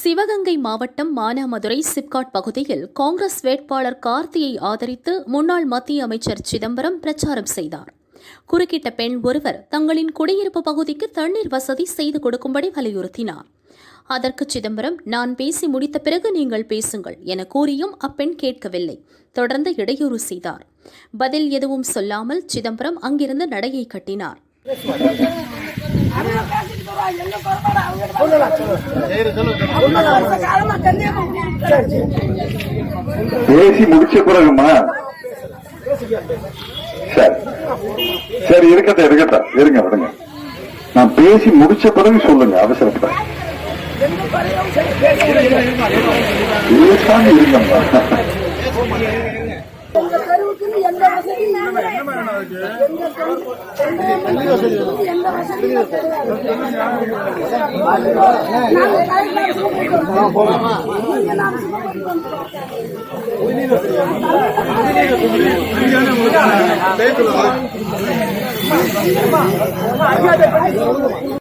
சிவகங்கை மாவட்டம் மானாமதுரை சிப்காட் பகுதியில் காங்கிரஸ் வேட்பாளர் கார்த்தியை ஆதரித்து முன்னாள் மத்திய அமைச்சர் சிதம்பரம் பிரச்சாரம் செய்தார். குறுக்கிட்ட பெண் ஒருவர் தங்களின் குடியிருப்பு பகுதிக்கு தண்ணீர் வசதி செய்து கொடுக்கும்படி வலியுறுத்தினார். அதற்கு சிதம்பரம் நான் பேசி முடித்த பிறகு நீங்கள் பேசுங்கள் என கூறியும் அப்பெண் கேட்கவில்லை. தொடர்ந்து இடையூறு செய்தார். பதில் எதுவும் சொல்லாமல் சிதம்பரம் அங்கிருந்து நடையை கட்டினார். பேசி முடிச்ச பிறகுமா? சரி. சரி இருக்கட்டும் இருக்கட்டும். இருங்க விடுங்க. நான் பேசி முடிச்ச பிறகு சொல்லுங்க அவசரப்பட. பேசாம இருங்கம்மா. எங்க தெருவுக்குன்னு எந்த வசதியும் இல்லை. எங்க தெரு- எங்க தெருவுக்கு எந்த வசதியும் கிடையாது.